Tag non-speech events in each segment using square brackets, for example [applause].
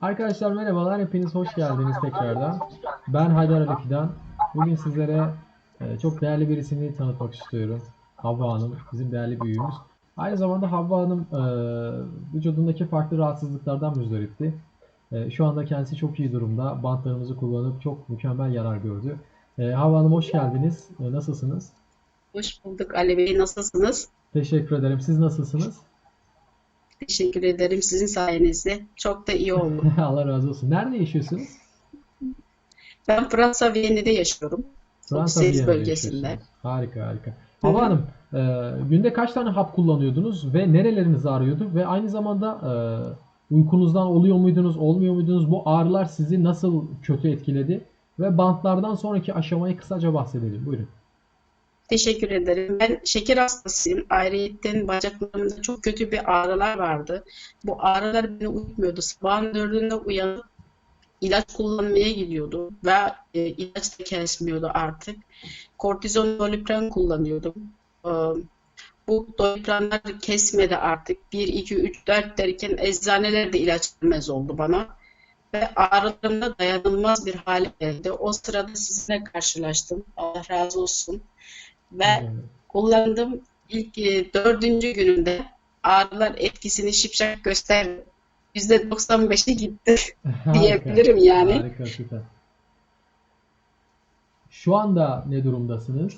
Arkadaşlar merhabalar, hepiniz hoş geldiniz tekrardan. Ben Haydar Ali Fidan. Bugün sizlere e, çok değerli birisini tanıtmak istiyorum. Havva Hanım, bizim değerli büyüğümüz. Aynı zamanda Havva Hanım e, vücudundaki farklı rahatsızlıklardan müzdaripti. E, Şu anda kendisi çok iyi durumda. Bantlarımızı kullanıp çok mükemmel yarar gördü. Havva Hanım hoş geldiniz. Nasılsınız? Hoş bulduk Ali Bey. Nasılsınız? Teşekkür ederim. Siz nasılsınız? Teşekkür ederim sizin sayenizde. Çok da iyi oldum. [laughs] Allah razı olsun. Nerede yaşıyorsunuz? Ben Fransa Viyana'da yaşıyorum. Fransa Viyana'da bölgesinde. Harika harika. Hava Hanım, e, günde kaç tane hap kullanıyordunuz ve nereleriniz ağrıyordu ve aynı zamanda e, uykunuzdan oluyor muydunuz, olmuyor muydunuz? Bu ağrılar sizi nasıl kötü etkiledi? Ve bantlardan sonraki aşamayı kısaca bahsedelim. Buyurun. Teşekkür ederim. Ben şeker hastasıyım. Ayrıyetten bacaklarımda çok kötü bir ağrılar vardı. Bu ağrılar beni uyutmuyordu. Sabahın dördünde uyanıp ilaç kullanmaya gidiyordum ve e, ilaç da kesmiyordu artık. Kortizon Doliprane kullanıyordum. Ee, bu Dolipranlar kesmedi artık. 1, 2, 3, 4 derken eczaneler de ilaç vermez oldu bana. Ve ağrılarımda dayanılmaz bir hale geldi. O sırada sizinle karşılaştım. Allah razı olsun. Ve kullandığım ilk e, dördüncü gününde ağrılar etkisini şipşak gösterdi. %95'e gitti [laughs] Harika. diyebilirim yani. Harika, süper. Şu anda ne durumdasınız?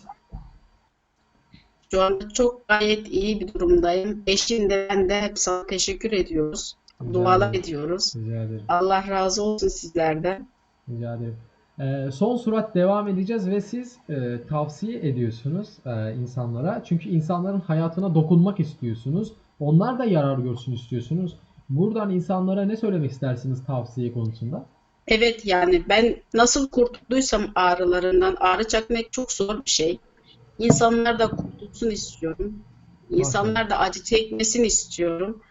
Şu anda çok gayet iyi bir durumdayım. Eşim de ben de hep sana teşekkür ediyoruz. Rica Dualar ederim. ediyoruz. Rica ederim. Allah razı olsun sizlerden. Rica ederim. Ee, son surat devam edeceğiz ve siz e, tavsiye ediyorsunuz e, insanlara. Çünkü insanların hayatına dokunmak istiyorsunuz. Onlar da yarar görsün istiyorsunuz. Buradan insanlara ne söylemek istersiniz tavsiye konusunda? Evet yani ben nasıl kurtulduysam ağrılarından, ağrı çekmek çok zor bir şey. İnsanlar da kurtulsun istiyorum. İnsanlar da acı çekmesini istiyorum.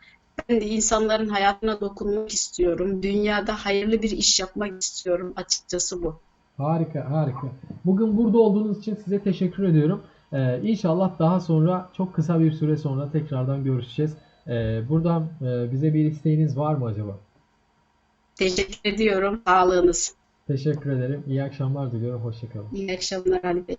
Ben de insanların hayatına dokunmak istiyorum. Dünyada hayırlı bir iş yapmak istiyorum. Açıkçası bu. Harika, harika. Bugün burada olduğunuz için size teşekkür ediyorum. Ee, inşallah daha sonra çok kısa bir süre sonra tekrardan görüşeceğiz. Ee, buradan e, bize bir isteğiniz var mı acaba? Teşekkür ediyorum. Sağlığınız. Teşekkür ederim. İyi akşamlar diliyorum. Hoşça kalın. İyi akşamlar Ali Bey.